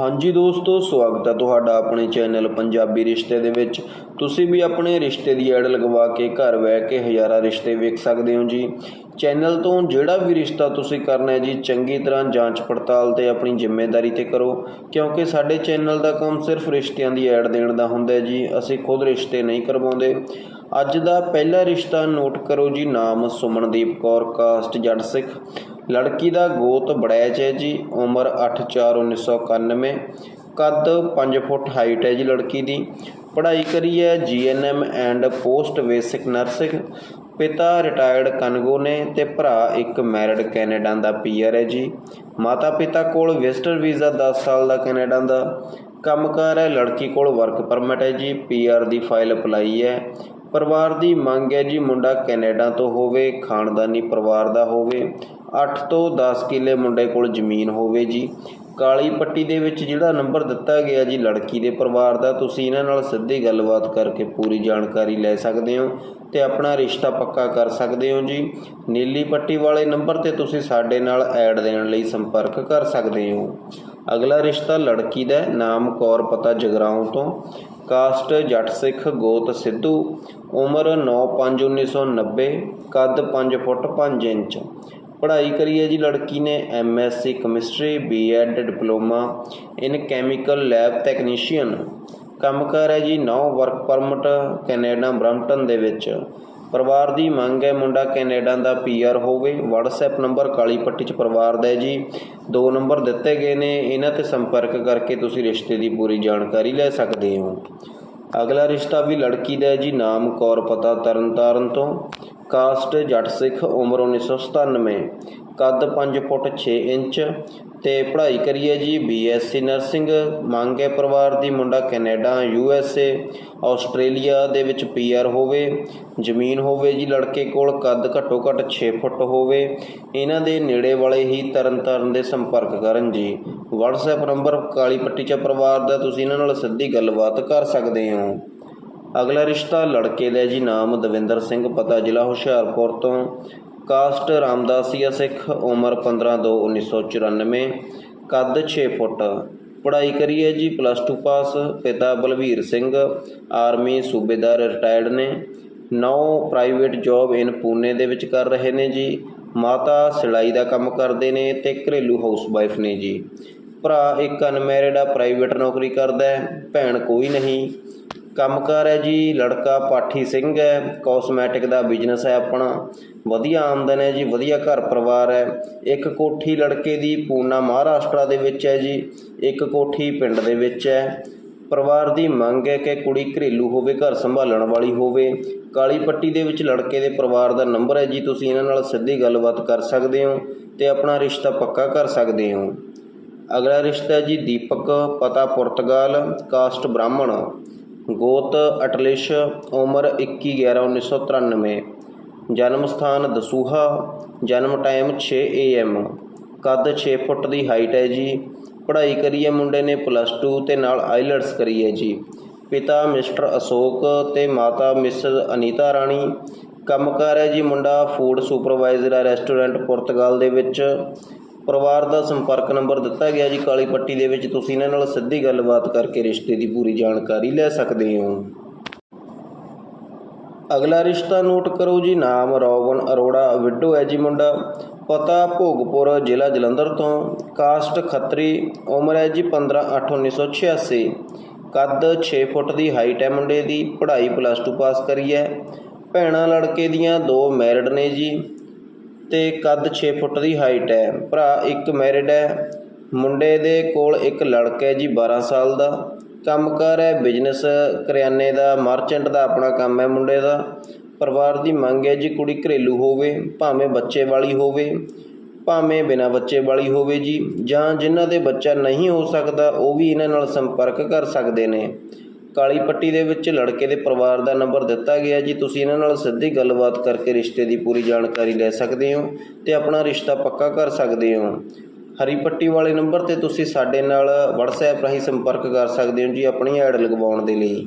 ਹਾਂਜੀ ਦੋਸਤੋ, ਸਵਾਗਤ ਹੈ ਤੁਹਾਡਾ ਆਪਣੇ ਚੈਨਲ ਪੰਜਾਬੀ ਰਿਸ਼ਤੇ ਦੇ ਵਿੱਚ। ਤੁਸੀਂ ਵੀ ਆਪਣੇ ਰਿਸ਼ਤੇ ਦੀ ਐਡ ਲਗਵਾ ਕੇ ਘਰ ਬਹਿ ਕੇ ਹਜ਼ਾਰਾਂ ਰਿਸ਼ਤੇ ਵੇਖ ਸਕਦੇ ਹੋ ਜੀ। ਚੈਨਲ ਤੋਂ ਜਿਹੜਾ ਵੀ ਰਿਸ਼ਤਾ ਤੁਸੀਂ ਕਰਨਾ ਹੈ ਜੀ, ਚੰਗੀ ਤਰ੍ਹਾਂ ਜਾਂਚ ਪੜਤਾਲ ਤੇ ਆਪਣੀ ਜ਼ਿੰਮੇਵਾਰੀ ਤੇ ਕਰੋ, ਕਿਉਂਕਿ ਸਾਡੇ ਚੈਨਲ ਦਾ ਕੰਮ ਸਿਰਫ ਰਿਸ਼ਤਿਆਂ ਦੀ ਐਡ ਦੇਣ ਦਾ ਹੁੰਦਾ ਹੈ ਜੀ। ਅਸੀਂ ਖੁਦ ਰਿਸ਼ਤੇ ਨਹੀਂ ਕਰਵਾਉਂਦੇ। ਅੱਜ ਦਾ ਪਹਿਲਾ ਰਿਸ਼ਤਾ ਨੋਟ ਕਰੋ ਜੀ, ਨਾਮ ਸੁਮਨਦੀਪ ਕੌਰ, ਕਾਸਟ ਜੱਟ ਸਿੱਖ। ਲੜਕੀ ਦਾ ਗੋਤ ਬੜੈਚ ਹੈ ਜੀ, ਉਮਰ 8/4/1991 ਕੱਦ 5 ਫੁੱਟ ਹਾਈਟ ਹੈ ਜੀ ਲੜਕੀ ਦੀ। ਪੜ੍ਹਾਈ ਕਰੀ ਹੈ GNM and post basic nursing ਪਿਤਾ ਰਿਟਾਇਰਡ ਕਨਗੋ ਨੇ ਤੇ ਭਰਾ ਇੱਕ ਮੈਰਿਡ ਕੈਨੇਡਾ ਦਾ ਪੀਆਰ ਹੈ ਜੀ। ਮਾਤਾ ਪਿਤਾ ਕੋਲ ਵਿਜ਼ਟਰ ਵੀਜ਼ਾ 10 ਸਾਲ ਦਾ ਕੈਨੇਡਾ ਦਾ। ਕੰਮਕਾਰ ਹੈ, ਲੜਕੀ ਕੋਲ ਵਰਕ ਪਰਮਿਟ ਹੈ ਜੀ ਪੀਆਰ ਦੀ ਫਾਈਲ ਅਪਲਾਈ ਹੈ। ਪਰਿਵਾਰ ਦੀ ਮੰਗ ਹੈ ਜੀ ਮੁੰਡਾ ਕੈਨੇਡਾ ਤੋਂ ਹੋਵੇ, ਖਾਨਦਾਨੀ ਪਰਿਵਾਰ ਦਾ ਹੋਵੇ 8 ਤੋਂ 10 ਕਿੱਲੇ ਮੁੰਡੇ ਕੋਲ ਜ਼ਮੀਨ ਹੋਵੇ ਜੀ। ਕਾਲੀ ਪੱਟੀ ਦੇ ਵਿੱਚ ਜਿਹੜਾ ਨੰਬਰ ਦਿੱਤਾ ਗਿਆ ਜੀ ਲੜਕੀ ਦੇ ਪਰਿਵਾਰ ਦਾ, ਤੁਸੀਂ ਇਹਨਾਂ ਨਾਲ ਸਿੱਧੀ ਗੱਲਬਾਤ ਕਰਕੇ ਪੂਰੀ ਜਾਣਕਾਰੀ ਲੈ ਸਕਦੇ ਹੋ ਤੇ ਆਪਣਾ ਰਿਸ਼ਤਾ ਪੱਕਾ ਕਰ ਸਕਦੇ ਹੋ ਜੀ। ਨੀਲੀ ਪੱਟੀ ਵਾਲੇ ਨੰਬਰ ਤੇ ਤੁਸੀਂ ਸਾਡੇ ਨਾਲ ਐਡ ਦੇਣ ਲਈ ਸੰਪਰਕ ਕਰ ਸਕਦੇ ਹੋ। ਅਗਲਾ ਰਿਸ਼ਤਾ ਲੜਕੀ ਦਾ ਨਾਮ ਕੌਰ ਪਤਾ ਜਗਰਾਉਂ ਤੋਂ। ਕਾਸਟ ਜੱਟ ਸਿੱਖ ਗੋਤ ਸਿੱਧੂ, ਉਮਰ 9/5/1990 ਕੱਦ 5 ਫੁੱਟ 5 ਇੰਚ। ਪੜ੍ਹਾਈ ਕਰੀ ਹੈ ਜੀ ਲੜਕੀ ਨੇ MSc chemistry BEd diploma in chemical lab technician ਕੰਮਕਾਰ ਹੈ ਜੀ ਨੌ ਵਰਕ ਪਰਮਿਟ ਕੈਨੇਡਾ ਬ੍ਰੈਂਪਟਨ ਦੇ ਵਿੱਚ। ਪਰਿਵਾਰ ਦੀ ਮੰਗ ਹੈ ਮੁੰਡਾ ਕੈਨੇਡਾ ਦਾ ਪੀਆਰ ਹੋਵੇ। WhatsApp ਨੰਬਰ ਕਾਲੀ ਪੱਟੀ 'ਚ ਪਰਿਵਾਰ ਦਾ ਹੈ ਜੀ। ਦੋ ਨੰਬਰ ਦਿੱਤੇ ਗਏ ਨੇ। ਇਹਨਾਂ ਤੇ ਸੰਪਰਕ ਕਰਕੇ ਤੁਸੀਂ ਰਿਸ਼ਤੇ ਦੀ ਪੂਰੀ ਜਾਣਕਾਰੀ ਲੈ ਸਕਦੇ ਹੋ। ਅਗਲਾ ਰਿਸ਼ਤਾ ਵੀ ਲੜਕੀ ਦਾ ਹੈ ਜੀ, ਨਾਮ ਕੌਰ, ਪਤਾ ਤਰਨਤਾਰਨ ਤੋਂ। ਕਾਸਟ ਜੱਟ ਸਿੱਖ, ਉਮਰ 1997 ਕੱਦ 5 ਫੁੱਟ 6 ਇੰਚ। ਤੇ ਪੜ੍ਹਾਈ ਕਰੀ ਹੈ ਜੀ ਬੀਐਸਸੀ ਨਰਸਿੰਗ। ਮੰਗ ਹੈ ਪਰਿਵਾਰ ਦੀ ਮੁੰਡਾ ਕੈਨੇਡਾ ਯੂਐਸਏ ਆਸਟ੍ਰੇਲੀਆ ਦੇ ਵਿੱਚ ਪੀਆਰ ਹੋਵੇ। ਜ਼ਮੀਨ ਹੋਵੇ ਜੀ ਲੜਕੇ ਕੋਲ, ਕੱਦ ਘੱਟੋ ਘੱਟ 6 ਫੁੱਟ ਹੋਵੇ। ਇਹਨਾਂ ਦੇ ਨੇੜੇ ਵਾਲੇ ਹੀ ਤਰਨਤਾਰਨ ਦੇ ਸੰਪਰਕ ਕਰਨ ਜੀ। WhatsApp ਨੰਬਰ ਕਾਲੀ ਪੱਟੀ ਚ ਪਰਿਵਾਰ ਦਾ, ਤੁਸੀਂ ਇਹਨਾਂ ਨਾਲ ਸਿੱਧੀ ਗੱਲਬਾਤ ਕਰ ਸਕਦੇ ਹੋ। ਅਗਲਾ ਰਿਸ਼ਤਾ ਲੜਕੇ ਦਾ ਜੀ, ਨਾਮ ਦਵਿੰਦਰ ਸਿੰਘ, ਪਤਾ ਜ਼ਿਲ੍ਹਾ ਹੁਸ਼ਿਆਰਪੁਰ ਤੋਂ। ਕਾਸਟ ਰਾਮਦਾਸੀਆ ਸਿੱਖ ਉਮਰ 15/2/1994 ਕੱਦ 6 ਫੁੱਟ। ਪੜ੍ਹਾਈ ਕਰੀ ਹੈ ਜੀ, ਪਲੱਸ 2 ਪਾਸ। ਪਿਤਾ ਬਲਵੀਰ ਸਿੰਘ, ਆਰਮੀ ਸੂਬੇਦਾਰ ਰਿਟਾਇਰਡ ਨੇ। ਨੌ ਪ੍ਰਾਈਵੇਟ ਜੌਬ ਇਨ ਪੂਨੇ ਦੇ ਵਿੱਚ ਕਰ ਰਹੇ ਨੇ ਜੀ। ਮਾਤਾ ਸਿਲਾਈ ਦਾ ਕੰਮ ਕਰਦੇ ਨੇ ਤੇ ਘਰੇਲੂ ਹਾਊਸਵਾਈਫ ਨੇ ਜੀ। ਭਰਾ ਇੱਕ ਅਨਮੈਰਿਡ ਆ, ਪ੍ਰਾਈਵੇਟ ਨੌਕਰੀ ਕਰਦਾ ਹੈ। ਭੈਣ ਕੋਈ ਨਹੀਂ। ਕੰਮਕਾਰ ਹੈ ਜੀ, ਲੜਕਾ ਪਾਠੀ ਸਿੰਘ ਹੈ ਕਾਸਮੈਟਿਕ ਦਾ ਬਿਜ਼ਨਸ ਹੈ ਆਪਣਾ। ਵਧੀਆ ਆਮਦਨ ਹੈ ਜੀ, ਵਧੀਆ ਘਰ ਪਰਿਵਾਰ ਹੈ। ਇੱਕ ਕੋਠੀ ਲੜਕੇ ਦੀ ਪੂਨਾ ਮਹਾਰਾਸ਼ਟਰ ਦੇ ਵਿੱਚ ਹੈ ਜੀ, ਇੱਕ ਕੋਠੀ ਪਿੰਡ ਦੇ ਵਿੱਚ ਹੈ। ਪਰਿਵਾਰ ਦੀ ਮੰਗ ਹੈ ਕਿ ਕੁੜੀ ਘਰੇਲੂ ਹੋਵੇ, ਘਰ ਸੰਭਾਲਣ ਵਾਲੀ ਹੋਵੇ। ਕਾਲੀ ਪੱਟੀ ਦੇ ਵਿੱਚ ਲੜਕੇ ਦੇ ਪਰਿਵਾਰ ਦਾ ਨੰਬਰ ਹੈ ਜੀ, ਤੁਸੀਂ ਇਹਨਾਂ ਨਾਲ ਸਿੱਧੀ ਗੱਲਬਾਤ ਕਰ ਸਕਦੇ ਹੋ ਤੇ ਆਪਣਾ ਰਿਸ਼ਤਾ ਪੱਕਾ ਕਰ ਸਕਦੇ ਹੋ। ਅਗਲਾ ਰਿਸ਼ਤਾ ਹੈ ਜੀ ਦੀਪਕ, ਪਤਾ ਪੁਰਤਗਾਲ, ਕਾਸਟ ਬ੍ਰਾਹਮਣ। ਗੋਤ ਅਟਲਿਸ਼, ਉਮਰ 21/11/1993 ਜਨਮ ਸਥਾਨ ਦਸੂਹਾ, ਜਨਮ ਟਾਈਮ 6 AM ਕੱਦ 6 ਫੁੱਟ ਦੀ ਹਾਈਟ ਹੈ ਜੀ। ਪੜ੍ਹਾਈ ਕਰੀ ਹੈ ਮੁੰਡੇ ਨੇ ਪਲੱਸ 2 ਤੇ ਨਾਲ ਆਈਲਟਸ ਕਰੀ ਹੈ ਜੀ। ਪਿਤਾ ਮਿਸਟਰ ਅਸ਼ੋਕ ਤੇ ਮਾਤਾ ਮਿਸਜ਼ ਅਨੀਤਾ ਰਾਣੀ। ਕੰਮਕਾਰ ਹੈ ਜੀ ਮੁੰਡਾ ਫੂਡ ਸੁਪਰਵਾਈਜ਼ਰ ਹੈ ਰੈਸਟੋਰੈਂਟ ਪੁਰਤਗਾਲ ਦੇ ਵਿੱਚ। ਪਰਿਵਾਰ ਦਾ ਸੰਪਰਕ ਨੰਬਰ ਦਿੱਤਾ ਗਿਆ ਜੀ, ਕਾਲੀ ਪੱਟੀ ਦੇ ਵਿੱਚ ਤੁਸੀਂ ਇਹਨਾਂ ਨਾਲ ਸਿੱਧੀ ਗੱਲਬਾਤ ਕਰਕੇ ਰਿਸ਼ਤੇ ਦੀ ਪੂਰੀ ਜਾਣਕਾਰੀ ਲੈ ਸਕਦੇ ਹੋ। ਅਗਲਾ ਰਿਸ਼ਤਾ ਨੋਟ ਕਰੋ ਜੀ, ਨਾਮ ਰੋਵਨ ਅਰੋੜਾ ਵਿਡੋ ਹੈ ਜੀ ਮੁੰਡਾ। ਪਤਾ ਭੋਗਪੁਰ ਜ਼ਿਲ੍ਹਾ ਜਲੰਧਰ ਤੋਂ। ਕਾਸਟ ਖੱਤਰੀ, ਉਮਰ ਹੈ ਜੀ 15/8/1986 ਕੱਦ 6 ਫੁੱਟ ਦੀ, ਹਾਈਟ ਹੈ ਮੁੰਡੇ ਦੀ, ਪੜ੍ਹਾਈ ਪਲੱਸ 2 ਪਾਸ ਕਰੀ ਹੈ। ਭੈਣਾਂ ਲੜਕੇ ਦੀਆਂ ਦੋ ਮੈਰਿਡ ਨੇ ਜੀ। ਤੇ ਕੱਦ 6 ਫੁੱਟ ਦੀ ਹਾਈਟ ਹੈ। ਭਰਾ, ਇੱਕ ਮੈਰਿਡ ਹੈ। ਮੁੰਡੇ ਦੇ ਕੋਲ ਇੱਕ ਲੜਕਾ ਹੈ ਜੀ 12 ਸਾਲ ਦਾ। ਕੰਮਕਾਰ ਹੈ ਬਿਜ਼ਨਸ ਕਰਿਆਨੇ ਦਾ ਮਰਚੈਂਟ ਦਾ ਆਪਣਾ ਕੰਮ ਹੈ ਮੁੰਡੇ ਦਾ। ਪਰਿਵਾਰ ਦੀ ਮੰਗ ਹੈ ਜੀ, ਕੁੜੀ ਘਰੇਲੂ ਹੋਵੇ, ਭਾਵੇਂ ਬੱਚੇ ਵਾਲੀ ਹੋਵੇ, ਭਾਵੇਂ ਬਿਨਾਂ ਬੱਚੇ ਵਾਲੀ ਹੋਵੇ ਜੀ। ਜਾਂ ਜਿਨ੍ਹਾਂ ਦੇ ਬੱਚਾ ਨਹੀਂ ਹੋ ਸਕਦਾ, ਉਹ ਵੀ ਇਹਨਾਂ ਨਾਲ ਸੰਪਰਕ ਕਰ ਸਕਦੇ ਨੇ। ਕਾਲੀ ਪੱਟੀ ਦੇ ਵਿੱਚ ਲੜਕੇ ਦੇ ਪਰਿਵਾਰ ਦਾ ਨੰਬਰ ਦਿੱਤਾ ਗਿਆ ਜੀ। ਤੁਸੀਂ ਇਹਨਾਂ ਨਾਲ ਸਿੱਧੀ ਗੱਲਬਾਤ ਕਰਕੇ ਰਿਸ਼ਤੇ ਦੀ ਪੂਰੀ ਜਾਣਕਾਰੀ ਲੈ ਸਕਦੇ ਹੋ ਤੇ ਆਪਣਾ ਰਿਸ਼ਤਾ ਪੱਕਾ ਕਰ ਸਕਦੇ ਹੋ। ਹਰੀ ਪੱਟੀ ਵਾਲੇ ਨੰਬਰ ਤੇ ਤੁਸੀਂ ਸਾਡੇ ਨਾਲ WhatsApp ਰਾਹੀਂ ਸੰਪਰਕ ਕਰ ਸਕਦੇ ਹੋ ਜੀ ਆਪਣੀ ਐਡ ਲਗਵਾਉਣ ਦੇ ਲਈ।